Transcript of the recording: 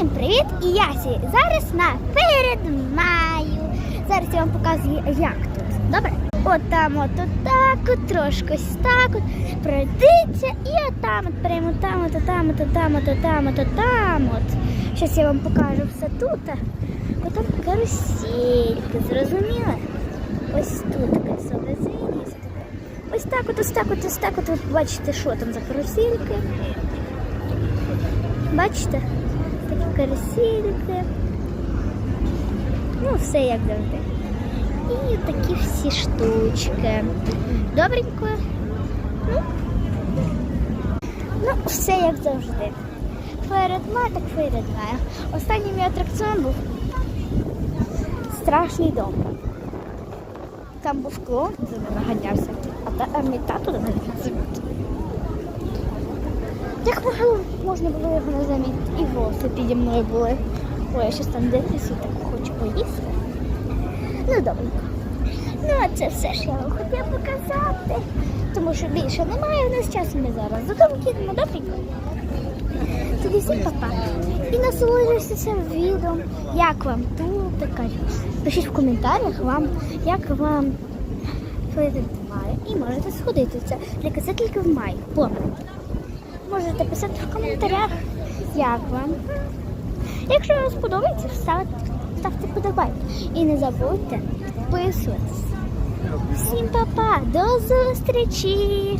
Всім привіт! І я зараз на передмаю. Зараз я вам показую, як тут. Добре? От там, от отак, от трошки так от пройдиться і отам от прямо там, от там, от там, от там, от там от. Зараз я вам покажу все тут. Потім карусельки, зрозуміли? Ось тут ось. Ось так, от, ось так, от, ось так, от ви бачите, що там за карусельки. Бачите? Карусельки. Ну, все як завжди. І такі всі штучки. Добренько. Ну, ну все як завжди. Фейредма, так фейредма. Останній мій атракціон був страшний дом. Там був клоун, за мене ганявся, а, та, мій мене ганявся. Як можна було його не замітити? І волоси піді мною були. Ой, я щось там дивлюся і так хочу поїсти. Ну, добренько. Ну, а це все ж я вам хотіла показати. Тому що більше немає у нас часу. Ми зараз додому їдемо, добренько. Тоді всім папа. І насолоджуйтеся відео. Як вам тут? Пишіть в коментарях вам, як вам має. І можете сходити в це. Тільки це тільки в маї. Пам'ятайте. Можете писати в коментарях, як вам. Якщо вам сподобається, ставте, подобайки. І не забудьте підписуватись. Всім па-па, до зустрічі!